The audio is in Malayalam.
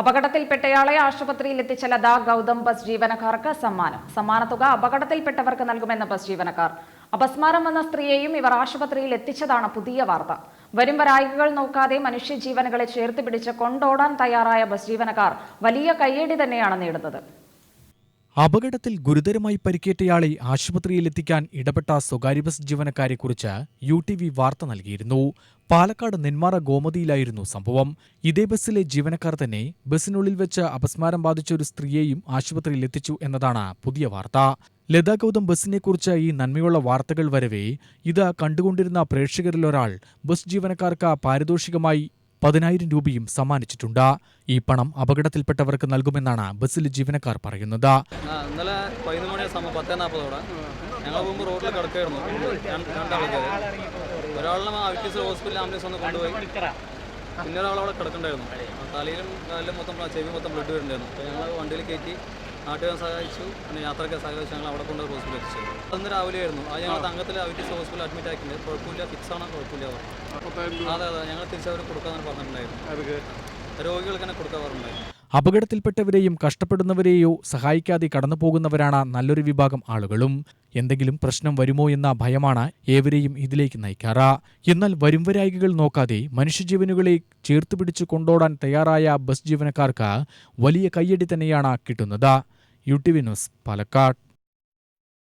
അപകടത്തിൽപ്പെട്ടയാളെ ആശുപത്രിയിൽ എത്തിച്ച ലതാ ഗൗതം ബസ് ജീവനക്കാർക്ക് സമ്മാനം. സമ്മാനത്തുക അപകടത്തിൽപ്പെട്ടവർക്ക് നൽകുമെന്ന് ബസ് ജീവനക്കാർ. അപസ്മാരം വന്ന സ്ത്രീയെയും ഇവർ ആശുപത്രിയിൽ എത്തിച്ചതാണ് പുതിയ വാർത്ത. വരും വരായികകൾ നോക്കാതെ മനുഷ്യജീവനുകളെ ചേർത്ത് പിടിച്ച് കൊണ്ടോടാൻ തയ്യാറായ ബസ് ജീവനക്കാർ വലിയ കയ്യടി തന്നെയാണ് നേടുന്നത്. അപകടത്തിൽ ഗുരുതരമായി പരിക്കേറ്റയാളെ ആശുപത്രിയിലെത്തിക്കാൻ ഇടപെട്ട സ്വകാര്യ ബസ് ജീവനക്കാരെക്കുറിച്ച് യു ടി വി വാർത്ത നൽകിയിരുന്നു. പാലക്കാട് നെന്മാറ ഗോമതിയിലായിരുന്നു സംഭവം. ഇതേ ബസ്സിലെ ജീവനക്കാർ തന്നെ ബസ്സിനുള്ളിൽ വെച്ച് അപസ്മാരം ബാധിച്ച ഒരു സ്ത്രീയെയും ആശുപത്രിയിൽ എത്തിച്ചു എന്നതാണ് പുതിയ വാർത്ത. ലതാ ഗൗതം ബസ്സിനെക്കുറിച്ച് ഈ നന്മയുള്ള വാർത്തകൾ വരവേ ഇത് കണ്ടുകൊണ്ടിരുന്ന പ്രേക്ഷകരിലൊരാൾ ബസ് ജീവനക്കാർക്ക് പാരിതോഷികമായി പതിനായിരം രൂപയും സമ്മാനിച്ചിട്ടുണ്ട്. ഈ പണം അപകടത്തിൽപ്പെട്ടവർക്ക് നൽകുമെന്നാണ് ബസ്സിലെ ജീവനക്കാർ പറയുന്നത്. ഇന്നലെ പതിനൊന്ന് മണി സമയം പത്തേ നാൽപ്പതോടെ. ഞങ്ങൾ പോകുമ്പോൾ റോഡിൽ കിടക്കായിരുന്നു ടി സി ഹോസ്പിറ്റലിൽ ആംബുലൻസ് ഒന്ന് കൊണ്ടുപോയി. പിന്നെ ഒരാൾ അവിടെ കിടക്കണ്ടായിരുന്നു. തലയിലും കാലിലും മൊത്തം ചെവി മൊത്തം ബ്ലഡ് വരുന്നുണ്ടായിരുന്നു അപ്പോൾ ഞങ്ങൾ വണ്ടിയിൽ കയറ്റി നാട്ടുകാരെ സഹായിച്ചു. പിന്നെ യാത്രക്കാരെ സഹായിച്ചു ഞങ്ങൾ അവിടെ കൊണ്ട് ഹോസ്പിറ്റലിൽ എത്തിച്ചു അന്ന് രാവിലെ ആയിരുന്നു അത് ഞങ്ങൾ തങ്കത്തിൽ ഐ ഹോസ്പിറ്റലിൽ അഡ്മിറ്റ് ആക്കിയിട്ടുണ്ട്. കുഴപ്പമില്ല ഫിക്സ് ആണോ? കുഴപ്പമില്ല. പറഞ്ഞു അതെ അതെ. ഞങ്ങൾ തിരിച്ചവർ കൊടുക്കാമെന്ന് പറഞ്ഞിട്ടുണ്ടായിരുന്നു. രോഗികൾക്ക് തന്നെ കൊടുക്കാൻ പറഞ്ഞിട്ടുണ്ടായിരുന്നു. അപകടത്തിൽപ്പെട്ടവരെയും കഷ്ടപ്പെടുന്നവരെയോ സഹായിക്കാതെ കടന്നുപോകുന്നവരാണ് നല്ലൊരു വിഭാഗം ആളുകളും. എന്തെങ്കിലും പ്രശ്നം വരുമോ എന്ന ഭയമാണ് ഏവരെയും ഇതിലേക്ക് നയിക്കാറ്. എന്നാൽ വരുംവരായികകൾ നോക്കാതെ മനുഷ്യജീവനുകളെ ചേർത്തുപിടിച്ച് കൊണ്ടോടാൻ തയ്യാറായ ബസ് ജീവനക്കാർക്ക് വലിയ കയ്യടി തന്നെയാണ് കിട്ടുന്നത്. U T V news Palakkad.